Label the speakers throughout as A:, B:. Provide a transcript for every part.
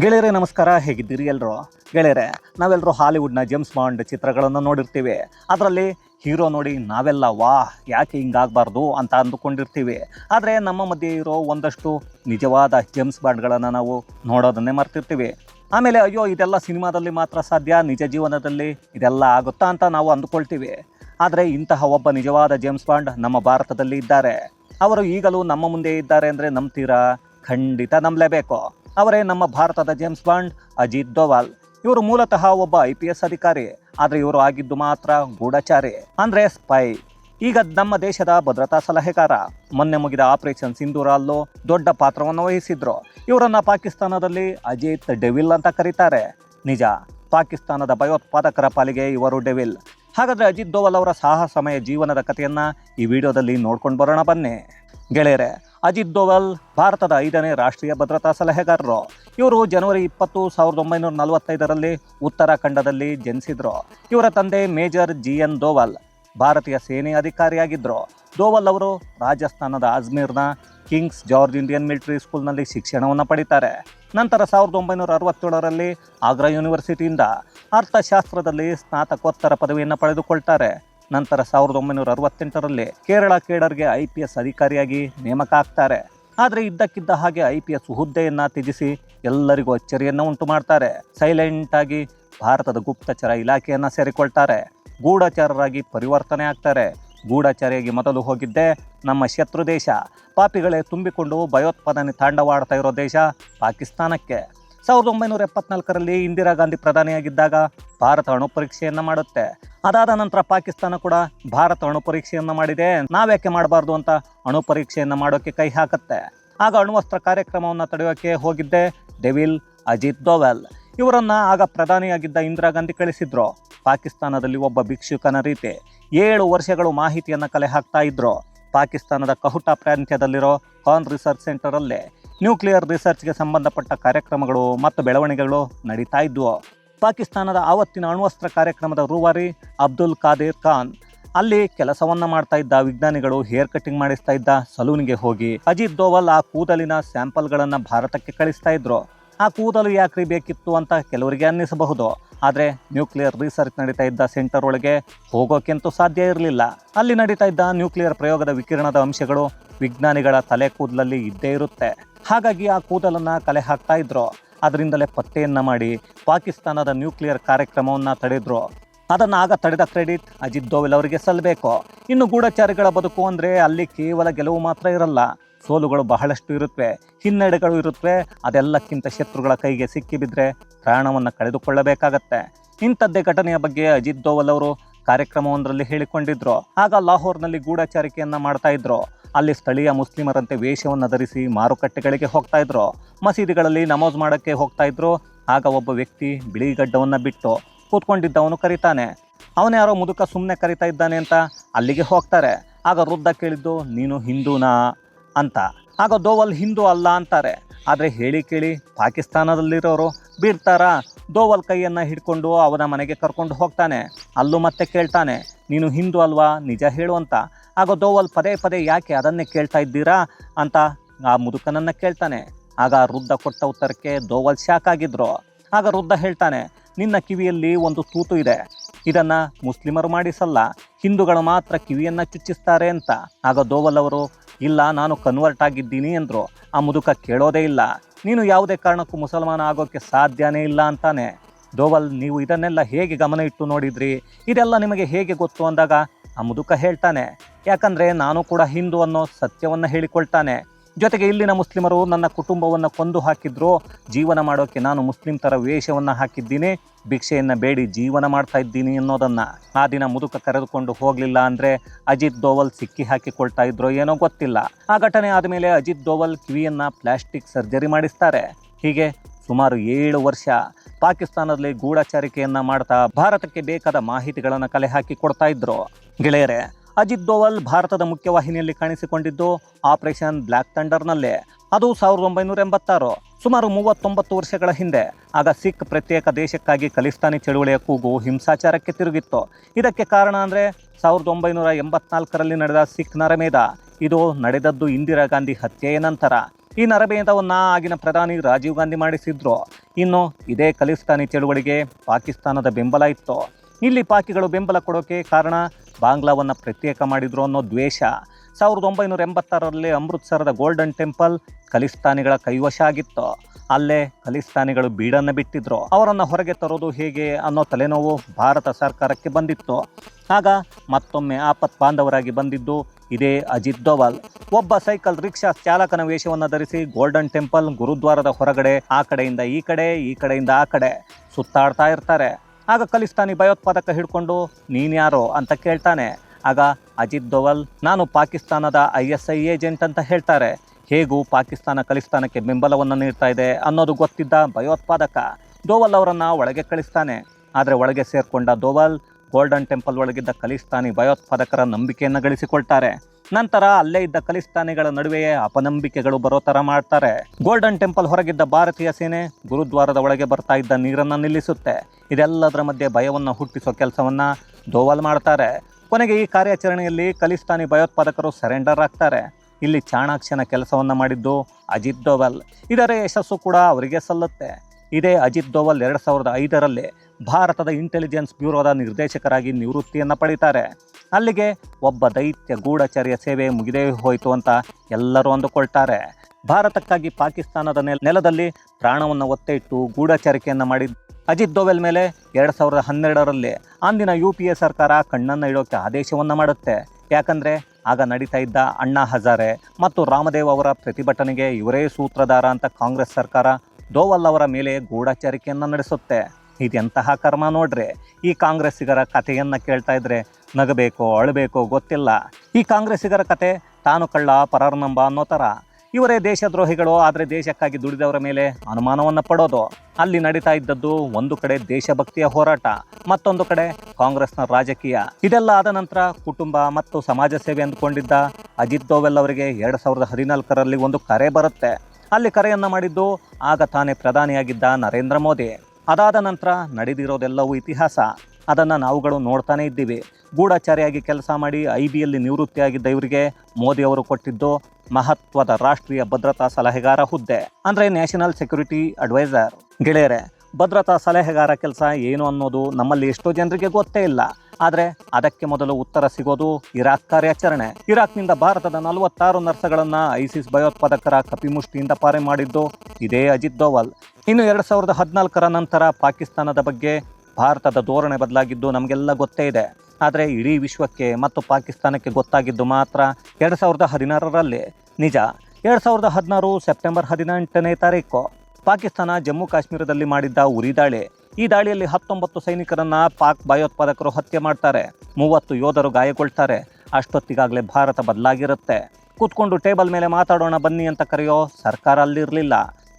A: ಗೆಳೆಯರೇ, ನಮಸ್ಕಾರ. ಹೇಗಿದ್ದೀರಿ ಎಲ್ಲರೂ ಗೆಳೆಯರೆ ನಾವೆಲ್ಲರೂ ಹಾಲಿವುಡ್ನ ಜೇಮ್ಸ್ ಬಾಂಡ್ ಚಿತ್ರಗಳನ್ನು ನೋಡಿರ್ತೀವಿ. ಅದರಲ್ಲಿ ಹೀರೋ ನೋಡಿ ನಾವೆಲ್ಲ ವಾ ಯಾಕೆ ಹಿಂಗಾಗಬಾರ್ದು? ಅಂತ ಅಂದುಕೊಂಡಿರ್ತೀವಿ. ಆದರೆ ನಮ್ಮ ಮಧ್ಯೆ ಇರೋ ಒಂದಷ್ಟು ನಿಜವಾದ ಜೇಮ್ಸ್ ಬಾಂಡ್ಗಳನ್ನು ನಾವು ನೋಡೋದನ್ನೇ ಮರ್ತಿರ್ತೀವಿ. ಆಮೇಲೆ, ಅಯ್ಯೋ, ಇದೆಲ್ಲ ಸಿನಿಮಾದಲ್ಲಿ ಮಾತ್ರ ಸಾಧ್ಯ? ನಿಜ ಜೀವನದಲ್ಲಿ ಇದೆಲ್ಲ ಆಗುತ್ತಾ? ಅಂತ ನಾವು ಅಂದುಕೊಳ್ತೀವಿ. ಆದರೆ ಇಂತಹ ಒಬ್ಬ ನಿಜವಾದ ಜೇಮ್ಸ್ ಬಾಂಡ್ ನಮ್ಮ ಭಾರತದಲ್ಲಿ ಇದ್ದಾರೆ. ಅವರು ಈಗಲೂ ನಮ್ಮ ಮುಂದೆ ಇದ್ದಾರೆ ಅಂದರೆ ನಂಬ್ತೀರಾ? ಖಂಡಿತ ನಂಬಲೇಬೇಕು. ಅವರೇ ನಮ್ಮ ಭಾರತದ ಜೇಮ್ಸ್ ಬಾಂಡ್, ಅಜಿತ್ ದೋವಾಲ್. ಇವರು ಮೂಲತಃ ಒಬ್ಬ ಐ ಪಿ ಎಸ್ ಅಧಿಕಾರಿ, ಆದರೆ ಇವರು ಆಗಿದ್ದು ಮಾತ್ರ ಗೂಢಚಾರಿ. ಅಂದ್ರೆ ಸ್ಪೈ. ಈಗ ನಮ್ಮ ದೇಶದ ಭದ್ರತಾ ಸಲಹೆಗಾರ. ಮೊನ್ನೆ ಮುಗಿದ ಆಪರೇಷನ್ ಸಿಂಧೂರ ಅಲ್ಲೂ ದೊಡ್ಡ ಪಾತ್ರವನ್ನು ವಹಿಸಿದ್ರು. ಇವರನ್ನ ಪಾಕಿಸ್ತಾನದಲ್ಲಿ ಅಜಿತ್ ಡೆವಿಲ್ ಅಂತ ಕರೀತಾರೆ. ನಿಜ, ಪಾಕಿಸ್ತಾನದ ಭಯೋತ್ಪಾದಕರ ಪಾಲಿಗೆ ಇವರು ಡೆವಿಲ್. ಹಾಗಾದ್ರೆ ಅಜಿತ್ ದೋವಲ್ ಅವರ ಸಾಹಸಮಯ ಜೀವನದ ಕಥೆಯನ್ನ ಈ ವಿಡಿಯೋದಲ್ಲಿ ನೋಡ್ಕೊಂಡು ಬರೋಣ ಬನ್ನಿ. ಗೆಳೆಯರೆ, ಅಜಿತ್ ದೋವಲ್ ಭಾರತದ ಐದನೇ ರಾಷ್ಟ್ರೀಯ ಭದ್ರತಾ ಸಲಹೆಗಾರರು. ಇವರು ಜನವರಿ ಇಪ್ಪತ್ತು ಸಾವಿರದ ಒಂಬೈನೂರ ನಲವತ್ತೈದರಲ್ಲಿ ಉತ್ತರಾಖಂಡದಲ್ಲಿ ಜನಿಸಿದ್ರು. ಇವರ ತಂದೆ ಮೇಜರ್ ಜಿ ಎನ್ ದೋವಲ್ ಭಾರತೀಯ ಸೇನೆ ಅಧಿಕಾರಿಯಾಗಿದ್ದರು ದೋವಲ್ ಅವರು ರಾಜಸ್ಥಾನದ ಅಜ್ಮೀರ್ನ ಕಿಂಗ್ಸ್ ಜಾರ್ಜ್ ಇಂಡಿಯನ್ ಮಿಲಿಟರಿ ಸ್ಕೂಲ್ನಲ್ಲಿ ಶಿಕ್ಷಣವನ್ನು ಪಡಿತಾರೆ. ನಂತರ ಸಾವಿರದ ಒಂಬೈನೂರ ಅರವತ್ತೇಳರಲ್ಲಿ ಆಗ್ರಾ ಯೂನಿವರ್ಸಿಟಿಯಿಂದ ಅರ್ಥಶಾಸ್ತ್ರದಲ್ಲಿ ಸ್ನಾತಕೋತ್ತರ ಪದವಿಯನ್ನು ಪಡೆದುಕೊಳ್ತಾರೆ. ನಂತರ ಸಾವಿರದ ಒಂಬೈನೂರ ಅರವತ್ತೆಂಟರಲ್ಲಿ ಕೇರಳ ಕೇಡರ್ಗೆ ಐ ಪಿ ಎಸ್ ಅಧಿಕಾರಿಯಾಗಿ ನೇಮಕ ಆಗ್ತಾರೆ ಆದರೆ ಇದ್ದಕ್ಕಿದ್ದ ಹಾಗೆ ಐ ಪಿ ಎಸ್ ಹುದ್ದೆಯನ್ನು ತ್ಯಜಿಸಿ ಎಲ್ಲರಿಗೂ ಅಚ್ಚರಿಯನ್ನು ಉಂಟು ಮಾಡ್ತಾರೆ. ಸೈಲೆಂಟ್ ಆಗಿ ಭಾರತದ ಗುಪ್ತಚರ ಇಲಾಖೆಯನ್ನು ಸೇರಿಕೊಳ್ತಾರೆ. ಗೂಢಚಾರರಾಗಿ ಪರಿವರ್ತನೆ ಆಗ್ತಾರೆ. ಗೂಢಚಾರಿಯಾಗಿ ಮೊದಲು ಹೋಗಿದ್ದೆ ನಮ್ಮ ಶತ್ರು ದೇಶ. ಪಾಪಿಗಳೇ ತುಂಬಿಕೊಂಡು ಭಯೋತ್ಪಾದನೆ ತಾಂಡವಾಡ್ತಾ ಇರೋ ದೇಶ ಪಾಕಿಸ್ತಾನಕ್ಕೆ. ಸಾವಿರದ ಒಂಬೈನೂರ ಎಪ್ಪತ್ನಾಲ್ಕರಲ್ಲಿ ಇಂದಿರಾ ಗಾಂಧಿ ಪ್ರಧಾನಿಯಾಗಿದ್ದಾಗ ಭಾರತ ಅಣು ಪರೀಕ್ಷೆಯನ್ನು ಮಾಡುತ್ತೆ. ಅದಾದ ನಂತರ ಪಾಕಿಸ್ತಾನ ಕೂಡ ಭಾರತ ಅಣು ಪರೀಕ್ಷೆಯನ್ನು ಮಾಡಿದೆ. ನಾವ್ಯಾಕೆ ಮಾಡಬಾರ್ದು ಅಂತ ಅಣು ಪರೀಕ್ಷೆಯನ್ನು ಮಾಡೋಕೆ ಕೈ ಹಾಕತ್ತೆ. ಆಗ ಅಣುವಸ್ತ್ರ ಕಾರ್ಯಕ್ರಮವನ್ನು ತಡೆಯೋಕೆ ಹೋಗಿದ್ದೆ ಡೆವಿಲ್ ಅಜಿತ್ ದೋವೆಲ್. ಇವರನ್ನು ಆಗ ಪ್ರಧಾನಿಯಾಗಿದ್ದ ಇಂದಿರಾ ಗಾಂಧಿ ಕಳಿಸಿದ್ರು. ಪಾಕಿಸ್ತಾನದಲ್ಲಿ ಒಬ್ಬ ಭಿಕ್ಷುಕನ ರೀತಿ. ಏಳು ವರ್ಷಗಳು ಮಾಹಿತಿಯನ್ನು ಕಲೆ ಹಾಕ್ತಾ ಇದ್ರು. ಪಾಕಿಸ್ತಾನದ ಕಹುಟ ಪ್ರಾಂತ್ಯದಲ್ಲಿರೋ ಕಾನ್ ರಿಸರ್ಚ್ ಸೆಂಟರಲ್ಲೇ ನ್ಯೂಕ್ಲಿಯರ್ ರಿಸರ್ಚ್ಗೆ ಸಂಬಂಧಪಟ್ಟ ಕಾರ್ಯಕ್ರಮಗಳು ಮತ್ತು ಬೆಳವಣಿಗೆಗಳು ನಡೀತಾ ಇದ್ವು. ಪಾಕಿಸ್ತಾನದ ಆವತ್ತಿನ ಅಣ್ವಸ್ತ್ರ ಕಾರ್ಯಕ್ರಮದ ರೂವಾರಿ ಅಬ್ದುಲ್ ಕಾದಿರ್ ಖಾನ್. ಅಲ್ಲಿ ಕೆಲಸವನ್ನ ಮಾಡ್ತಾ ಇದ್ದ ವಿಜ್ಞಾನಿಗಳು ಹೇರ್ ಕಟಿಂಗ್ ಮಾಡಿಸ್ತಾ ಇದ್ದ ಸಲೂನ್ಗೆ ಹೋಗಿ. ಅಜಿತ್ ದೋವಲ್ ಆ ಕೂದಲಿನ ಸ್ಯಾಂಪಲ್ಗಳನ್ನ ಭಾರತಕ್ಕೆ ಕಳಿಸ್ತಾ ಇದ್ರು. ಆ ಕೂದಲು ಯಾಕ್ರಿ ಬೇಕಿತ್ತು ಅಂತ ಕೆಲವರಿಗೆ ಅನ್ನಿಸಬಹುದು. ಆದರೆ ನ್ಯೂಕ್ಲಿಯರ್ ರಿಸರ್ಚ್ ನಡೀತಾ ಇದ್ದ ಸೆಂಟರ್ ಒಳಗೆ ಹೋಗೋಕೆಂತೂ ಸಾಧ್ಯ ಇರಲಿಲ್ಲ. ಅಲ್ಲಿ ನಡೀತಾ ಇದ್ದ ನ್ಯೂಕ್ಲಿಯರ್ ಪ್ರಯೋಗದ ವಿಕಿರಣದ ಅಂಶಗಳು ವಿಜ್ಞಾನಿಗಳ ತಲೆ ಕೂದಲಲ್ಲಿ ಇದ್ದೇ ಇರುತ್ತೆ. ಹಾಗಾಗಿ ಆ ಕೂದಲನ್ನ ಕಲೆ ಹಾಕ್ತಾ ಇದ್ರು. ಅದರಿಂದಲೇ ಪತ್ತೆಯನ್ನು ಮಾಡಿ ಪಾಕಿಸ್ತಾನದ ನ್ಯೂಕ್ಲಿಯರ್ ಕಾರ್ಯಕ್ರಮವನ್ನು ತಡೆದ್ರು. ಅದನ್ನು ಆಗ ತಡೆದ ಕ್ರೆಡಿಟ್ ಅಜಿತ್ ದೋವೆಲ್ ಅವರಿಗೆ ಸಲ್ಲಬೇಕು ಇನ್ನು ಗೂಢಚಾರಿಗಳ ಬದುಕು ಅಂದರೆ ಅಲ್ಲಿ ಕೇವಲ ಗೆಲುವು ಮಾತ್ರ ಇರಲ್ಲ, ಸೋಲುಗಳು ಬಹಳಷ್ಟು ಇರುತ್ತವೆ ಹಿನ್ನಡೆಗಳು ಇರುತ್ತವೆ ಅದೆಲ್ಲಕ್ಕಿಂತ ಶತ್ರುಗಳ ಕೈಗೆ ಸಿಕ್ಕಿಬಿದ್ರೆ ಪ್ರಾಣವನ್ನು ಕಳೆದುಕೊಳ್ಳಬೇಕಾಗತ್ತೆ. ಇಂಥದ್ದೇ ಘಟನೆಯ ಬಗ್ಗೆ ಅಜಿತ್ ದೋವಲ್ ಅವರು ಕಾರ್ಯಕ್ರಮವೊಂದರಲ್ಲಿ ಹೇಳಿಕೊಂಡಿದ್ರು. ಆಗ ಲಾಹೋರ್ನಲ್ಲಿ ಗೂಢಚಾರಿಕೆಯನ್ನು ಮಾಡ್ತಾ ಇದ್ರು. ಅಲ್ಲಿ ಸ್ಥಳೀಯ ಮುಸ್ಲಿಮರಂತೆ ವೇಷವನ್ನು ಧರಿಸಿ ಮಾರುಕಟ್ಟೆಗಳಿಗೆ ಹೋಗ್ತಾ ಇದ್ರು. ಮಸೀದಿಗಳಲ್ಲಿ ನಮಾಜ್ ಮಾಡೋಕ್ಕೆ ಹೋಗ್ತಾ ಇದ್ರು. ಆಗ ಒಬ್ಬ ವ್ಯಕ್ತಿ ಬಿಳಿ ಗಡ್ಡವನ್ನು ಬಿಟ್ಟು ಕೂತ್ಕೊಂಡಿದ್ದವನು ಕರೀತಾನೆ. ಅವನ್ಯಾರೋ ಮುದುಕ ಸುಮ್ಮನೆ ಕರಿತಾ ಇದ್ದಾನೆ ಅಂತ ಅಲ್ಲಿಗೆ ಹೋಗ್ತಾರೆ. ಆಗ ವೃದ್ಧ ಕೇಳಿದ್ದು, ನೀನು ಹಿಂದೂನಾ? ಅಂತ. ಆಗ ದೋವಲ್ ಹಿಂದೂ ಅಲ್ಲ ಅಂತಾರೆ. ಆದರೆ ಹೇಳಿ ಕೇಳಿ ಪಾಕಿಸ್ತಾನದಲ್ಲಿರೋರು ಬಿಡ್ತಾರಾ ದೋವಲ್ ಕೈಯನ್ನು ಹಿಡ್ಕೊಂಡು ಅವನ ಮನೆಗೆ ಕರ್ಕೊಂಡು ಹೋಗ್ತಾನೆ. ಅಲ್ಲೂ ಮತ್ತೆ ಕೇಳ್ತಾನೆ, ನೀನು ಹಿಂದೂ ಅಲ್ವಾ? ನಿಜ ಹೇಳು ಅಂತ. ಆಗ ದೋವಲ್ ಪದೇ ಪದೇ ಯಾಕೆ ಅದನ್ನೇ ಕೇಳ್ತಾ ಇದ್ದೀರಾ ಅಂತ ಆ ಮುದುಕನನ್ನ ಕೇಳ್ತಾನೆ. ಆಗ ವೃದ್ಧ ಕೊಟ್ಟ ಉತ್ತರಕ್ಕೆ ದೋವಲ್ ಶಾಕ್ ಆಗಿದ್ರು. ಆಗ ವೃದ್ಧ ಹೇಳ್ತಾನೆ, ನಿನ್ನ ಕಿವಿಯಲ್ಲಿ ಒಂದು ತೂತು ಇದೆ. ಇದನ್ನ ಮುಸ್ಲಿಮರು ಮಾಡಿಸಲ್ಲ. ಹಿಂದೂಗಳು ಮಾತ್ರ ಕಿವಿಯನ್ನ ಚುಚ್ಚಿಸ್ತಾರೆ ಅಂತ. ಆಗ ದೋವಲ್ ಅವರು, ಇಲ್ಲ, ನಾನು ಕನ್ವರ್ಟ್ ಆಗಿದ್ದೀನಿ ಅಂದ್ರು. ಆ ಮುದುಕ ಕೇಳೋದೇ ಇಲ್ಲ. ನೀನು ಯಾವುದೇ ಕಾರಣಕ್ಕೂ ಮುಸಲ್ಮಾನ ಆಗೋಕ್ಕೆ ಸಾಧ್ಯನೇ ಇಲ್ಲ ಅಂತಾನೆ. ದೋವಲ್, ನೀವು ಇದನ್ನೆಲ್ಲ ಹೇಗೆ ಗಮನ ಇಟ್ಟು ನೋಡಿದ್ರಿ? ಇದೆಲ್ಲ ನಿಮಗೆ ಹೇಗೆ ಗೊತ್ತು? ಅಂದಾಗ ಆ ಮುದುಕ ಹೇಳ್ತಾನೆ ಯಾಕಂದ್ರೆ ನಾನು ಕೂಡ ಹಿಂದೂ ಅನ್ನೋ ಸತ್ಯವನ್ನ ಹೇಳಿಕೊಳ್ತಾನೆ. ಜೊತೆಗೆ ಇಲ್ಲಿನ ಮುಸ್ಲಿಮರು ನನ್ನ ಕುಟುಂಬವನ್ನು ಕೊಂದು ಹಾಕಿದ್ರು. ಜೀವನ ಮಾಡೋಕೆ ನಾನು ಮುಸ್ಲಿಂ ಥರ ವೇಷವನ್ನು ಹಾಕಿದ್ದೀನಿ. ಭಿಕ್ಷೆಯನ್ನು ಬೇಡಿ ಜೀವನ ಮಾಡ್ತಾ ಇದ್ದೀನಿ ಅನ್ನೋದನ್ನ. ಆ ದಿನ ಮುದುಕ ಕರೆದುಕೊಂಡು ಹೋಗಲಿಲ್ಲ ಅಂದರೆ ಅಜಿತ್ ದೋವಲ್ ಸಿಕ್ಕಿ ಹಾಕಿಕೊಳ್ತಾ ಇದ್ರೋ ಏನೋ ಗೊತ್ತಿಲ್ಲ. ಆ ಘಟನೆ ಆದಮೇಲೆ ಅಜಿತ್ ದೋವಲ್ ಕಿವಿಯನ್ನು ಪ್ಲಾಸ್ಟಿಕ್ ಸರ್ಜರಿ ಮಾಡಿಸ್ತಾರೆ. ಹೀಗೆ ಸುಮಾರು ಏಳು ವರ್ಷ ಪಾಕಿಸ್ತಾನದಲ್ಲಿ ಗೂಢಚಾರಿಕೆಯನ್ನು ಮಾಡ್ತಾ ಭಾರತಕ್ಕೆ ಬೇಕಾದ ಮಾಹಿತಿಗಳನ್ನು ಕಲೆ ಹಾಕಿ ಕೊಡ್ತಾ ಇದ್ರು. ಗೆಳೆಯರೆ ಅಜಿತ್ ದೋವಲ್ ಭಾರತದ ಮುಖ್ಯವಾಹಿನಿಯಲ್ಲಿ ಕಾಣಿಸಿಕೊಂಡಿದ್ದು ಆಪರೇಷನ್ ಬ್ಲ್ಯಾಕ್ ಥಂಡರ್ನಲ್ಲೇ. ಅದು ಸಾವಿರದ ಒಂಬೈನೂರ ಎಂಬತ್ತಾರು, ಸುಮಾರು ಮೂವತ್ತೊಂಬತ್ತು ವರ್ಷಗಳ ಹಿಂದೆ. ಆಗ ಸಿಖ್ ಪ್ರತ್ಯೇಕ ದೇಶಕ್ಕಾಗಿ ಖಲಿಸ್ತಾನಿ ಚಳುವಳಿಯ ಕೂಗು ಹಿಂಸಾಚಾರಕ್ಕೆ ತಿರುಗಿತ್ತು. ಇದಕ್ಕೆ ಕಾರಣ ಅಂದರೆ ಸಾವಿರದ ಒಂಬೈನೂರ ಎಂಬತ್ನಾಲ್ಕರಲ್ಲಿ ನಡೆದ ಸಿಖ್ ನರಮೇಧ. ಇದು ನಡೆದದ್ದು ಇಂದಿರಾ ಗಾಂಧಿ ಹತ್ಯೆಯ ನಂತರ. ಈ ನರಮೇಧವನ್ನು ಆಗಿನ ಪ್ರಧಾನಿ ರಾಜೀವ್ ಗಾಂಧಿ ಮಾಡಿಸಿದ್ರು. ಇನ್ನು ಇದೇ ಖಲಿಸ್ತಾನಿ ಚಳುವಳಿಗೆ ಪಾಕಿಸ್ತಾನದ ಬೆಂಬಲ ಇತ್ತು. ಇಲ್ಲಿ ಪಾಕಿಗಳು ಬೆಂಬಲ ಕೊಡೋಕೆ ಕಾರಣ ಬಾಂಗ್ಲಾವನ್ನು ಪ್ರತ್ಯೇಕ ಮಾಡಿದ್ರು ಅನ್ನೋ ದ್ವೇಷ ಸಾವಿರದ ಒಂಬೈನೂರ ಎಂಬತ್ತಾರರಲ್ಲಿ ಅಮೃತ್ಸರದ ಗೋಲ್ಡನ್ ಟೆಂಪಲ್ ಖಲಿಸ್ತಾನಿಗಳ ಕೈವಶ ಆಗಿತ್ತು. ಅಲ್ಲೇ ಖಲಿಸ್ತಾನಿಗಳು ಬೀಡನ್ನು ಬಿಟ್ಟಿದ್ರು. ಅವರನ್ನು ಹೊರಗೆ ತರೋದು ಹೇಗೆ ಅನ್ನೋ ತಲೆನೋವು ಭಾರತ ಸರ್ಕಾರಕ್ಕೆ ಬಂದಿತ್ತು. ಆಗ ಮತ್ತೊಮ್ಮೆ ಆಪತ್ ಬಾಂಧವರಾಗಿ ಬಂದಿದ್ದು ಇದೇ ಅಜಿತ್ ದೋವಲ್. ಒಬ್ಬ ಸೈಕಲ್ ರಿಕ್ಷಾ ಚಾಲಕನ ವೇಷವನ್ನು ಧರಿಸಿ ಗೋಲ್ಡನ್ ಟೆಂಪಲ್ ಗುರುದ್ವಾರದ ಹೊರಗಡೆ, ಆ ಕಡೆಯಿಂದ ಈ ಕಡೆ, ಈ ಕಡೆಯಿಂದ ಆ ಕಡೆ ಸುತ್ತಾಡ್ತಾ ಇರ್ತಾರೆ. ಆಗ ಖಲಿಸ್ತಾನಿ ಭಯೋತ್ಪಾದಕ ಹಿಡ್ಕೊಂಡು ನೀನ್ಯಾರೋ ಅಂತ ಕೇಳ್ತಾನೆ. ಆಗ ಅಜಿತ್ ದೋವಲ್, ನಾನು ಪಾಕಿಸ್ತಾನದ ಐ ಎಸ್ ಐ ಏಜೆಂಟ್ ಅಂತ ಹೇಳ್ತಾರೆ. ಹೇಗೂ ಪಾಕಿಸ್ತಾನ ಕಲಿಸ್ತಾನಕ್ಕೆ ಬೆಂಬಲವನ್ನು ನೀಡ್ತಾ ಇದೆ ಅನ್ನೋದು ಗೊತ್ತಿದ್ದ ಭಯೋತ್ಪಾದಕ ದೋವಲ್ ಅವರನ್ನು ಒಳಗೆ ಕಳಿಸ್ತಾನೆ. ಆದರೆ ಒಳಗೆ ಸೇರಿಕೊಂಡ ದೋವಲ್ ಗೋಲ್ಡನ್ ಟೆಂಪಲ್ ಒಳಗಿದ್ದ ಖಲಿಸ್ತಾನಿ ಭಯೋತ್ಪಾದಕರ ನಂಬಿಕೆಯನ್ನು ಗಳಿಸಿಕೊಳ್ತಾರೆ. ನಂತರ ಅಲ್ಲೇ ಇದ್ದ ಖಲಿಸ್ತಾನಿಗಳ ನಡುವೆಯೇ ಅಪನಂಬಿಕೆಗಳು ಬರೋ ಥರ ಮಾಡ್ತಾರೆ. ಗೋಲ್ಡನ್ ಟೆಂಪಲ್ ಹೊರಗಿದ್ದ ಭಾರತೀಯ ಸೇನೆ ಗುರುದ್ವಾರದ ಒಳಗೆ ಬರ್ತಾ ಇದ್ದ ನೀರನ್ನು ನಿಲ್ಲಿಸುತ್ತೆ. ಇದೆಲ್ಲದರ ಮಧ್ಯೆ ಭಯವನ್ನು ಹುಟ್ಟಿಸೋ ಕೆಲಸವನ್ನ ದೋವಲ್ ಮಾಡ್ತಾರೆ. ಕೊನೆಗೆ ಈ ಕಾರ್ಯಾಚರಣೆಯಲ್ಲಿ ಖಲಿಸ್ತಾನಿ ಭಯೋತ್ಪಾದಕರು ಸರೆಂಡರ್ ಆಗ್ತಾರೆ. ಇಲ್ಲಿ ಚಾಣಾಕ್ಷನ ಕೆಲಸವನ್ನ ಮಾಡಿದ್ದು ಅಜಿತ್ ದೋವಲ್. ಇದರ ಯಶಸ್ಸು ಕೂಡ ಅವರಿಗೆ ಸಲ್ಲುತ್ತೆ. ಇದೇ ಅಜಿತ್ ದೋವಲ್ ಎರಡು ಸಾವಿರದ ಐದರಲ್ಲಿ ಭಾರತದ ಇಂಟೆಲಿಜೆನ್ಸ್ ಬ್ಯೂರೋದ ನಿರ್ದೇಶಕರಾಗಿ ನಿವೃತ್ತಿಯನ್ನು ಪಡೀತಾರೆ. ಅಲ್ಲಿಗೆ ಒಬ್ಬ ದೈತ್ಯ ಗೂಢಚರ್ಯ ಸೇವೆ ಮುಗಿದೇ ಹೋಯಿತು ಅಂತ ಎಲ್ಲರೂ ಅಂದುಕೊಳ್ತಾರೆ. ಭಾರತಕ್ಕಾಗಿ ಪಾಕಿಸ್ತಾನದ ನೆಲ, ನೆಲದಲ್ಲಿ ಪ್ರಾಣವನ್ನು ಒತ್ತೆ ಇಟ್ಟು ಗೂಢಚರಿಕೆಯನ್ನು ಮಾಡಿದ್ದ ಅಜಿತ್ ದೋವೆಲ್ ಮೇಲೆ ಎರಡು ಸಾವಿರದ ಹನ್ನೆರಡರಲ್ಲಿ ಅಂದಿನ ಯು ಪಿ ಎ ಸರ್ಕಾರ ಕಣ್ಣನ್ನು ಇಡೋಕ್ಕೆ ಆದೇಶವನ್ನು ಮಾಡುತ್ತೆ. ಯಾಕಂದರೆ ಆಗ ನಡೀತಾ ಇದ್ದ ಅಣ್ಣಾ ಹಜಾರೆ ಮತ್ತು ರಾಮದೇವ್ ಅವರ ಪ್ರತಿಭಟನೆಗೆ ಇವರೇ ಸೂತ್ರಧಾರ ಅಂತ ಕಾಂಗ್ರೆಸ್ ಸರ್ಕಾರ ದೋವಲ್ ಅವರ ಮೇಲೆ ಗೂಢಚರಿಕೆಯನ್ನು ನಡೆಸುತ್ತೆ. ಇದೆಂತಹ ಕರ್ಮ ನೋಡ್ರಿ? ಈ ಕಾಂಗ್ರೆಸ್ಸಿಗರ ಕಥೆಯನ್ನು ಕೇಳ್ತಾ ಇದ್ರೆ ನಗಬೇಕೋ, ಅಳಬೇಕೋ ಗೊತ್ತಿಲ್ಲ. ಈ ಕಾಂಗ್ರೆಸ್ಸಿಗರ ಕತೆ ತಾನು ಕಳ್ಳ ಪರಾರ್ನಂಬ ಅನ್ನೋ ಥರ ಇವರೇ ದೇಶದ್ರೋಹಿಗಳು, ಆದರೆ ದೇಶಕ್ಕಾಗಿ ದುಡಿದವರ ಮೇಲೆ ಅನುಮಾನವನ್ನು ಪಡೋದು. ಅಲ್ಲಿ ನಡೀತಾ ಇದ್ದದ್ದು ಒಂದು ಕಡೆ ದೇಶಭಕ್ತಿಯ ಹೋರಾಟ, ಮತ್ತೊಂದು ಕಡೆ ಕಾಂಗ್ರೆಸ್ನ ರಾಜಕೀಯ. ಇದೆಲ್ಲ ಆದ ನಂತರ ಕುಟುಂಬ ಮತ್ತು ಸಮಾಜ ಸೇವೆ ಅಂದ್ಕೊಂಡಿದ್ದ ಅಜಿತ್ ದೋವೆಲ್ ಅವರಿಗೆ ಎರಡು ಸಾವಿರದ ಹದಿನಾಲ್ಕರಲ್ಲಿ ಒಂದು ಕರೆ ಬರುತ್ತೆ. ಅಲ್ಲಿ ಕರೆಯನ್ನ ಮಾಡಿದ್ದು ಆಗ ತಾನೇ ಪ್ರಧಾನಿಯಾಗಿದ್ದ ನರೇಂದ್ರ ಮೋದಿ. ಅದಾದ ನಂತರ ನಡೆದಿರೋದೆಲ್ಲವೂ ಇತಿಹಾಸ. ಅದನ್ನು ನಾವುಗಳು ನೋಡ್ತಾನೆ ಇದ್ದೀವಿ. ಗೂಢಾಚಾರಿಯಾಗಿ ಕೆಲಸ ಮಾಡಿ ಐ ಬಿಯಲ್ಲಿ ನಿವೃತ್ತಿಯಾಗಿದ್ದ ಇವರಿಗೆ ಮೋದಿ ಅವರು ಕೊಟ್ಟಿದ್ದು ಮಹತ್ವದ ರಾಷ್ಟ್ರೀಯ ಭದ್ರತಾ ಸಲಹೆಗಾರ ಹುದ್ದೆ. ಅಂದರೆ ನ್ಯಾಷನಲ್ ಸೆಕ್ಯೂರಿಟಿ ಅಡ್ವೈಸರ್. ಗೆಳೆಯರೆ ಭದ್ರತಾ ಸಲಹೆಗಾರ ಕೆಲಸ ಏನು ಅನ್ನೋದು ನಮ್ಮಲ್ಲಿ ಎಷ್ಟೋ ಜನರಿಗೆ ಗೊತ್ತೇ ಇಲ್ಲ. ಆದರೆ ಅದಕ್ಕೆ ಮೊದಲು ಉತ್ತರ ಸಿಗೋದು ಇರಾಕ್ ಕಾರ್ಯಾಚರಣೆ. ಇರಾಕ್ನಿಂದ ಭಾರತದ ನಲವತ್ತಾರು ನರ್ಸಗಳನ್ನು ಐಸಿಸ್ ಭಯೋತ್ಪಾದಕರ ಕಪಿಮುಷ್ಟಿಯಿಂದ ಪಾರೆ ಮಾಡಿದ್ದು ಇದೇ ಅಜಿತ್ ದೋವಲ್. ಇನ್ನು ಎರಡು ಸಾವಿರದ ಹದಿನಾಲ್ಕರ ನಂತರ ಪಾಕಿಸ್ತಾನದ ಬಗ್ಗೆ ಭಾರತದ ಧೋರಣೆ ಬದಲಾಗಿದ್ದು ನಮಗೆಲ್ಲ ಗೊತ್ತೇ ಇದೆ. ಆದರೆ ಇಡೀ ವಿಶ್ವಕ್ಕೆ ಮತ್ತು ಪಾಕಿಸ್ತಾನಕ್ಕೆ ಗೊತ್ತಾಗಿದ್ದು ಮಾತ್ರ ಎರಡು ಸಾವಿರದ ಹದಿನಾರರಲ್ಲಿ. ನಿಜ, ಎರಡು ಸಾವಿರದ ಹದಿನಾರು ಸೆಪ್ಟೆಂಬರ್ ಹದಿನೆಂಟನೇ ತಾರೀಕು. ಪಾಕಿಸ್ತಾನ ಜಮ್ಮು ಕಾಶ್ಮೀರದಲ್ಲಿ ಮಾಡಿದ್ದ ಉರಿ ದಾಳಿ. ಈ ದಾಳಿಯಲ್ಲಿ ಹತ್ತೊಂಬತ್ತು ಸೈನಿಕರನ್ನ ಪಾಕ್ ಭಯೋತ್ಪಾದಕರು ಹತ್ಯೆ ಮಾಡ್ತಾರೆ. ಮೂವತ್ತು ಯೋಧರು ಗಾಯಗೊಳ್ತಾರೆ. ಅಷ್ಟೊತ್ತಿಗಾಗಲೇ ಭಾರತ ಬದಲಾಗಿರುತ್ತೆ. ಕೂತ್ಕೊಂಡು ಟೇಬಲ್ ಮೇಲೆ ಮಾತಾಡೋಣ ಬನ್ನಿ ಅಂತ ಕರೆಯೋ ಸರ್ಕಾರ ಅಲ್ಲಿರಲಿಲ್ಲ.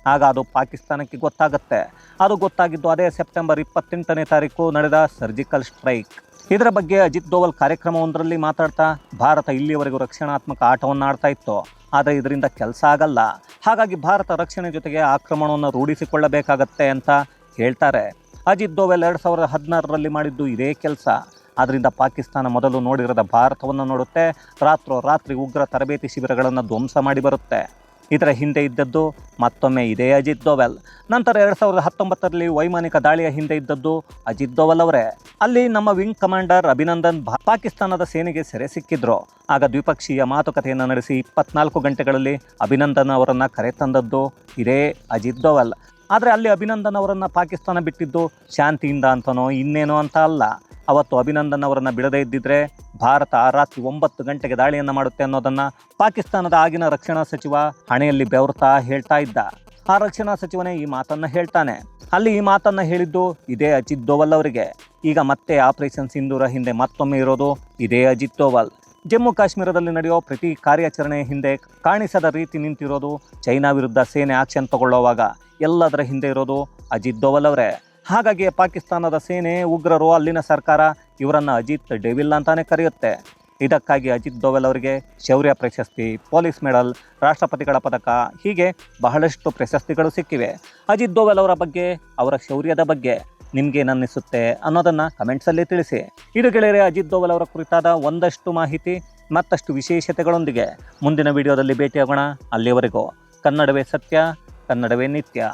A: ಆಗ ಅದು ಪಾಕಿಸ್ತಾನಕ್ಕೆ ಗೊತ್ತಾಗುತ್ತೆ. ಅದು ಗೊತ್ತಾಗಿದ್ದು ಅದೇ ಸೆಪ್ಟೆಂಬರ್ ಇಪ್ಪತ್ತೆಂಟನೇ ತಾರೀಕು ನಡೆದ ಸರ್ಜಿಕಲ್ ಸ್ಟ್ರೈಕ್. ಇದರ ಬಗ್ಗೆ ಅಜಿತ್ ದೋವಲ್ ಕಾರ್ಯಕ್ರಮವೊಂದರಲ್ಲಿ ಮಾತಾಡ್ತಾ ಭಾರತ ಇಲ್ಲಿಯವರೆಗೂ ರಕ್ಷಣಾತ್ಮಕ ಆಟವನ್ನು ಆಡ್ತಾ ಇತ್ತು. ಆದರೆ ಇದರಿಂದ ಕೆಲಸ ಆಗಲ್ಲ. ಹಾಗಾಗಿ ಭಾರತ ರಕ್ಷಣೆ ಜೊತೆಗೆ ಆಕ್ರಮಣವನ್ನು ರೂಢಿಸಿಕೊಳ್ಳಬೇಕಾಗತ್ತೆ ಅಂತ ಹೇಳ್ತಾರೆ. ಅಜಿತ್ ದೋವೆಲ್ ಎರಡು ಸಾವಿರದ ಹದಿನಾರರಲ್ಲಿ ಮಾಡಿದ್ದು ಇದೇ ಕೆಲಸ. ಆದ್ದರಿಂದ ಪಾಕಿಸ್ತಾನ ಮೊದಲು ನೋಡಿರದ ಭಾರತವನ್ನು ನೋಡುತ್ತೆ. ರಾತ್ರೋ ರಾತ್ರಿ ಉಗ್ರ ತರಬೇತಿ ಶಿಬಿರಗಳನ್ನು ಧ್ವಂಸ ಮಾಡಿ ಬರುತ್ತೆ. ಇದರ ಹಿಂದೆ ಇದ್ದದ್ದು ಮತ್ತೊಮ್ಮೆ ಇದೇ ಅಜಿತ್ ದೋವೆಲ್. ನಂತರ ಎರಡು ಸಾವಿರದ ಹತ್ತೊಂಬತ್ತರಲ್ಲಿ ವೈಮಾನಿಕ ದಾಳಿಯ ಹಿಂದೆ ಇದ್ದದ್ದು ಅಜಿತ್ ದೋವಲ್ ಅವರೇ. ಅಲ್ಲಿ ನಮ್ಮ ವಿಂಗ್ ಕಮಾಂಡರ್ ಅಭಿನಂದನ್ ಪಾಕಿಸ್ತಾನದ ಸೇನೆಗೆ ಸೆರೆ ಸಿಕ್ಕಿದ್ರು. ಆಗ ದ್ವಿಪಕ್ಷೀಯ ಮಾತುಕತೆಯನ್ನು ನಡೆಸಿ ಇಪ್ಪತ್ನಾಲ್ಕು ಗಂಟೆಗಳಲ್ಲಿ ಅಭಿನಂದನ್ ಅವರನ್ನು ಕರೆತಂದದ್ದು ಇದೇ ಅಜಿತ್ ದೋವಲ್. ಆದರೆ ಅಲ್ಲಿ ಅಭಿನಂದನ್ ಅವರನ್ನು ಪಾಕಿಸ್ತಾನ ಬಿಟ್ಟಿದ್ದು ಶಾಂತಿಯಿಂದ ಅಂತನೋ ಇನ್ನೇನೋ ಅಂತ ಅಲ್ಲ. ಅವತ್ತು ಅಭಿನಂದನ್ ಅವರನ್ನು ಬಿಡದೇ ಇದ್ದಿದ್ರೆ ಭಾರತ ಆ ರಾತ್ರಿ ಒಂಬತ್ತು ಗಂಟೆಗೆ ದಾಳಿಯನ್ನು ಮಾಡುತ್ತೆ ಅನ್ನೋದನ್ನ ಪಾಕಿಸ್ತಾನದ ಆಗಿನ ರಕ್ಷಣಾ ಸಚಿವ ಹಣೆಯಲ್ಲಿ ಬೆವರ್ತಾ ಹೇಳ್ತಾ ಇದ್ದ. ಆ ರಕ್ಷಣಾ ಸಚಿವನೇ ಈ ಮಾತನ್ನ ಹೇಳ್ತಾನೆ. ಅಲ್ಲಿ ಈ ಮಾತನ್ನ ಹೇಳಿದ್ದು ಇದೇ ಅಜಿತ್ ದೋವಲ್ ಅವರಿಗೆ. ಈಗ ಮತ್ತೆ ಆಪರೇಷನ್ ಸಿಂಧೂರ ಹಿಂದೆ ಮತ್ತೊಮ್ಮೆ ಇರೋದು ಇದೇ ಅಜಿತ್ ದೋವಲ್. ಜಮ್ಮು ಕಾಶ್ಮೀರದಲ್ಲಿ ನಡೆಯೋ ಪ್ರತಿ ಕಾರ್ಯಾಚರಣೆ ಹಿಂದೆ ಕಾಣಿಸದ ರೀತಿ ನಿಂತಿರೋದು ಚೈನಾ ವಿರುದ್ಧ ಸೇನೆ ಆಕ್ಷನ್ ತಗೊಳ್ಳೋವಾಗ. ಎಲ್ಲದರ ಹಿಂದೆ ಇರೋದು ಅಜಿತ್ ದೋವಲ್ ಅವರೇ. ಹಾಗಾಗಿ ಪಾಕಿಸ್ತಾನದ ಸೇನೆ ಉಗ್ರರು ಅಲ್ಲಿನ ಸರ್ಕಾರ ಇವರನ್ನು ಅಜಿತ್ ಡೆವಿಲ್ ಅಂತಾನೆ ಕರೆಯುತ್ತೆ. ಇದಕ್ಕಾಗಿ ಅಜಿತ್ ದೋವೆಲ್ ಅವರಿಗೆ ಶೌರ್ಯ ಪ್ರಶಸ್ತಿ, ಪೊಲೀಸ್ ಮೆಡಲ್, ರಾಷ್ಟ್ರಪತಿಗಳ ಪದಕ, ಹೀಗೆ ಬಹಳಷ್ಟು ಪ್ರಶಸ್ತಿಗಳು ಸಿಕ್ಕಿವೆ. ಅಜಿತ್ ದೋವೆಲ್ ಅವರ ಬಗ್ಗೆ, ಅವರ ಶೌರ್ಯದ ಬಗ್ಗೆ ನಿಮ್ಗೇನನ್ನಿಸುತ್ತೆ ಅನ್ನೋದನ್ನು ಕಮೆಂಟ್ಸಲ್ಲಿ ತಿಳಿಸಿ. ಇದು ಗೆಳೆಯರೆ, ಅಜಿತ್ ದೋವಲ್ ಅವರ ಕುರಿತಾದ ಒಂದಷ್ಟು ಮಾಹಿತಿ, ಮತ್ತಷ್ಟು ವಿಶೇಷತೆಗಳೊಂದಿಗೆ ಮುಂದಿನ ವಿಡಿಯೋದಲ್ಲಿ ಭೇಟಿಯಾಗೋಣ. ಅಲ್ಲಿಯವರೆಗೂ ಕನ್ನಡವೇ ಸತ್ಯ, ಕನ್ನಡವೇ ನಿತ್ಯ.